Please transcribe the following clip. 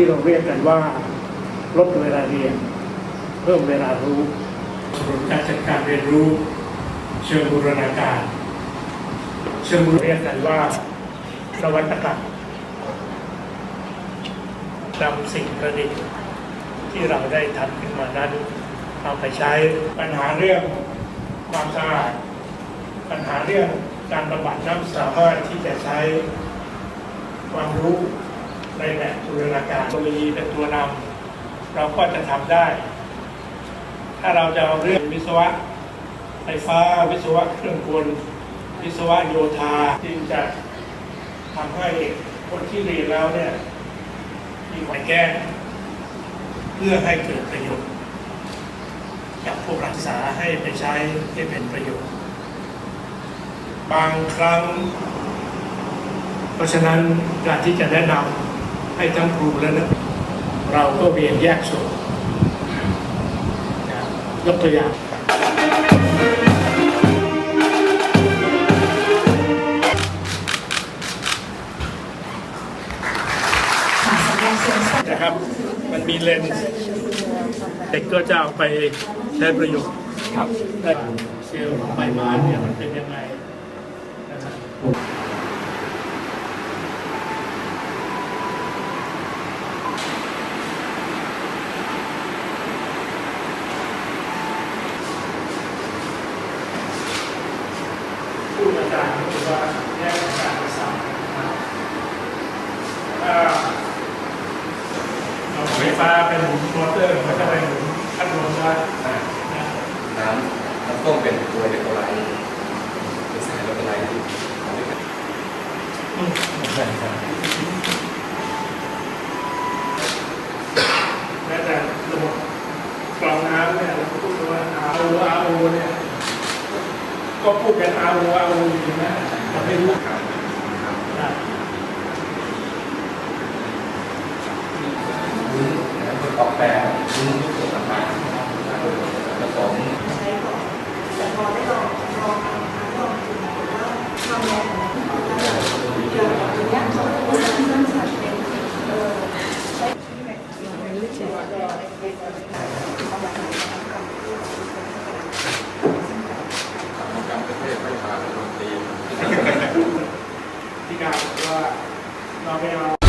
ที่เราเรียกกันว่า ลดเวลาเรียน เพิ่มเวลารู้การจัดการเรียนรู้ เชิงบูรณาการ เชิงบูรณาเรียกกันว่านวัตกรรมนำสิ่งประดิษฐ์ที่เราได้ทำขึ้นมานั้นเอาไปใช้ปัญหาเรื่องความสะอาดปัญหาเรื่องการบำบัดน้ำสามารถที่จะใช้ความรู้ ในแบบบูรณาการเทคโนโลยีเป็นตัวนำเราก็จะทำได้ ถ้าเราจะเอาเรื่องวิศวะไฟฟ้าวิศวะเครื่องกลวิศวะโยธาที่จะทำให้คนที่เรียนแล้วเนี่ยมีความแก้เพื่อให้เกิดประโยชน์จากพวกรักษาให้ไปใช้ให้เป็นประโยชน์ บางครั้ง เพราะฉะนั้นการที่จะแนะนำ ให้ทั้งครูและนักเราก็เรียนแยกส่วนนะยกตัวอย่างค่ะสำหรับส่วนสัตว์นะครับ มันมีเลนส์เด็กก็จะเอาไปใช้ประโยชน์ครับได้เซลล์ของใบไม้เนี่ยมันเป็นยังไงนะครับ จารย์ก็คือว่าแยกการภาษานะครับถ้าเราไฟฟ้าเป็นหมุนมอเตอร์มันจะไปหมุนพัดลมได้น้ำน้ำต้มเป็นตัวเด็กอะไรเป็นสายตัวไรที่ทำด้วยกัน ก็พูดกันเอาเอาอยู่นะเราไม่รู้ข่าวออกแบบรู้ส่วนต่างๆผสมใช้ก่อนแต่พอได้ลองลองทำลองดูแล้วทำแรงของกันเกี่างนี้เขาจะางสร้สรรค์เป็นเออใช้ชีวิไหนเรียนรู้ว่าจะ యాభై